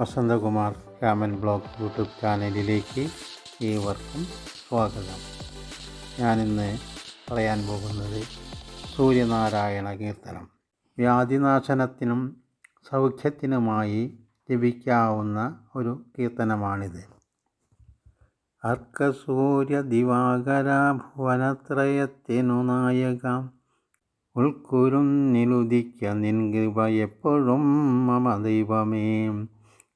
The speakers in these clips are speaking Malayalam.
വസന്തകുമാർ രാമൻ ബ്ലോഗ് യൂട്യൂബ് ചാനലിലേക്ക് ഏവർക്കും സ്വാഗതം. ഞാനിന്ന് പറയാൻ പോകുന്നത് സൂര്യനാരായണ കീർത്തനം. വ്യാധിനാശനത്തിനും സൗഖ്യത്തിനുമായി ജപിക്കാവുന്ന ഒരു കീർത്തനമാണിത്. അർക്കസൂര്യ ദിവാകര ഭുവനത്രയത്തിനു നായക. ഉൾക്കുരുന്നിലുദിക്ക നിൻ കൃപ എപ്പോഴും മമ ദൈവമേ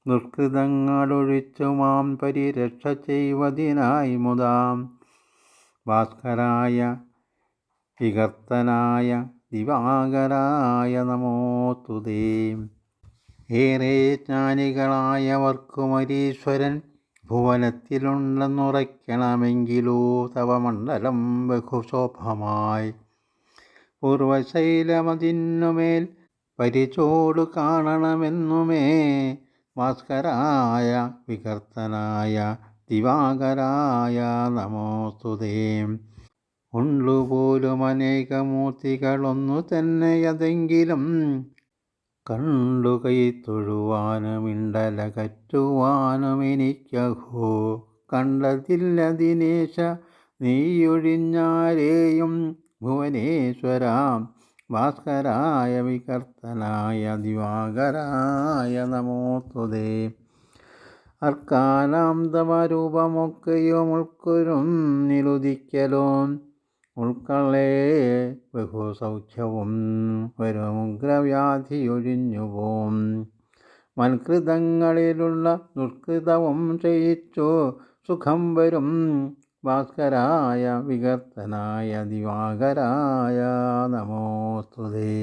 ദുഷ്കൃതങ്ങളൊഴിച്ചു മാം പരിരക്ഷ ചെയ്വതിനായി മുതാം. ഭാസ്കരായ വികർത്തനായ ദിവാകരായ നമോത്തുതേ ഏറെ ജ്ഞാനികളായവർക്കുമരീശ്വരൻ ഭുവനത്തിലുണ്ടെന്നുറയ്ക്കണമെങ്കിലോ തവ മണ്ഡലം ബഹുശോഭമായി. പൂർവശൈലമതിന്നുമേൽ പരിചോടു കാണണമെന്നുമേ ഭാസ്കരായ വികർത്തനായ ദിവാകരായ നമോസ്തുതേ ഉണ്ടുപോലും അനേകമൂർത്തികളൊന്നു തന്നെയതെങ്കിലും കണ്ടു കൈ തൊഴുവാനും ഇണ്ടലകറ്റുവാനും എനിക്കഹോ കണ്ടതില്ല ദിനേശ നീയൊഴിഞ്ഞാരെയും ഭുവനേശ്വരാം ഭാസ്കരായ വികർത്തനായ ദിവാകരായ നമോസ്തുതേ അർക്കാനാന്തമരൂപമൊക്കെയും ഉൾക്കൊരും നിരുദിക്കലും ഉൾക്കളേ ബഹുസൗഖ്യവും വരുമുഗ്രവ്യാധിയൊഴിഞ്ഞുപോം മൽകൃതങ്ങളിലുള്ള ദുഷ്കൃതവും ചെയ്യിച്ചു സുഖം വരും. ഭാസ്കരായ വികർത്തനായ ദിവാകരായ നമോസ്തുതേ